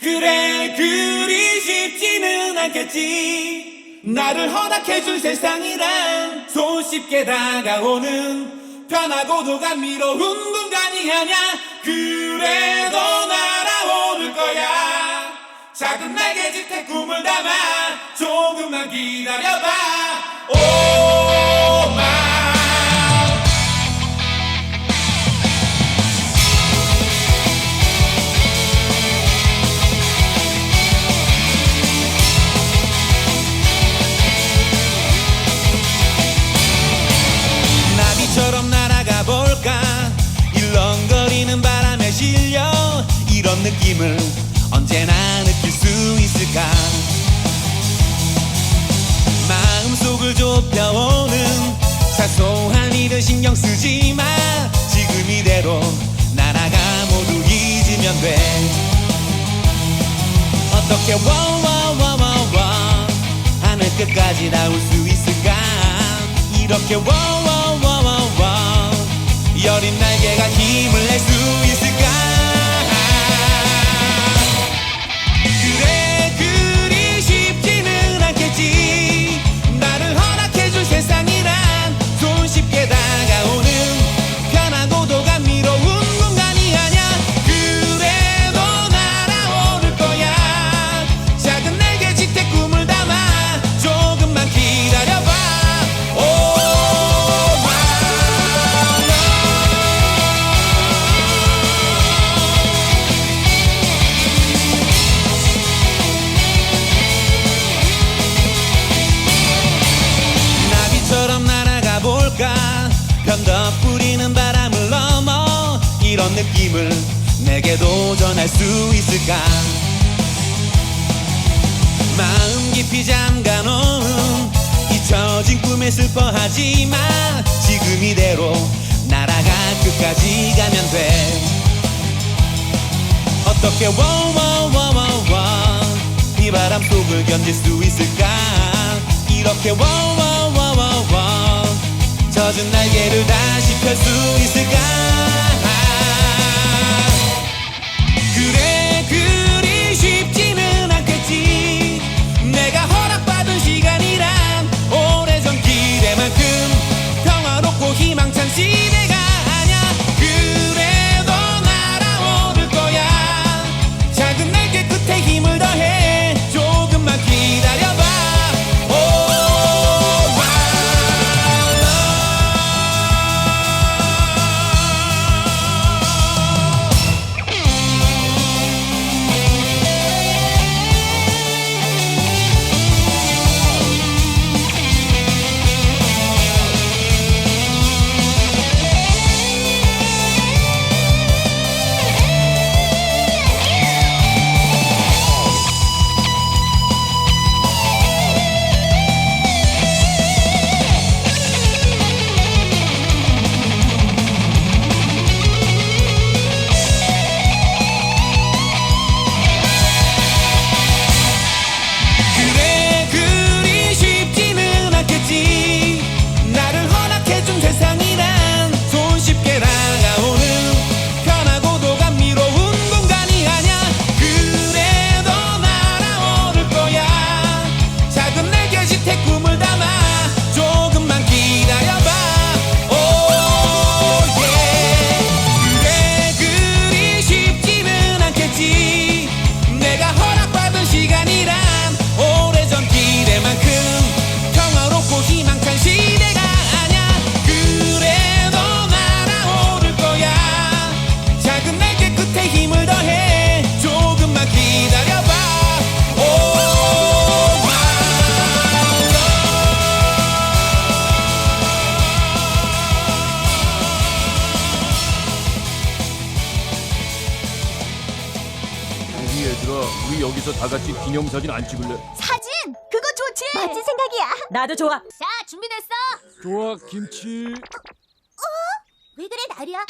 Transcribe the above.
그래 그리 쉽지는 않겠지. 나를 허락해준 세상이란 손쉽게 다가오는 편하고도 감미로운 공간이 아냐 그래도 날아오를 거야. 작은 날개짓에 꿈을 담아 조금만 기다려봐 느낌을 언제나 느낄 수 있을까? 마음속을 좁혀오는 사소한 일은 신경 쓰지 마. 지금 이대로 날아가 모두 잊으면 돼. 어떻게 와와와와와 하늘 끝까지 닿을 수 있을까? 이렇게 와와와와와 여린 날개가 힘을 낼 수 있을까 내게도 전할 수 있을까? 마음 깊이 잠가놓은 잊혀진 꿈에 슬퍼하지 마 지금 이대로 날아가 끝까지 가면 돼. 어떻게 워워워워워 이 바람 속을 견딜 수 있을까? 이렇게 워워워워워 젖은 날개를 다시 펼 수 있을까 우리 여기서 다 같이 기념사진 안 찍을래? 사진! 그거 좋지! 멋진 생각이야. 나도 좋아. 자, 준비됐어? 좋아, 김치. 왜 그래, 나리야?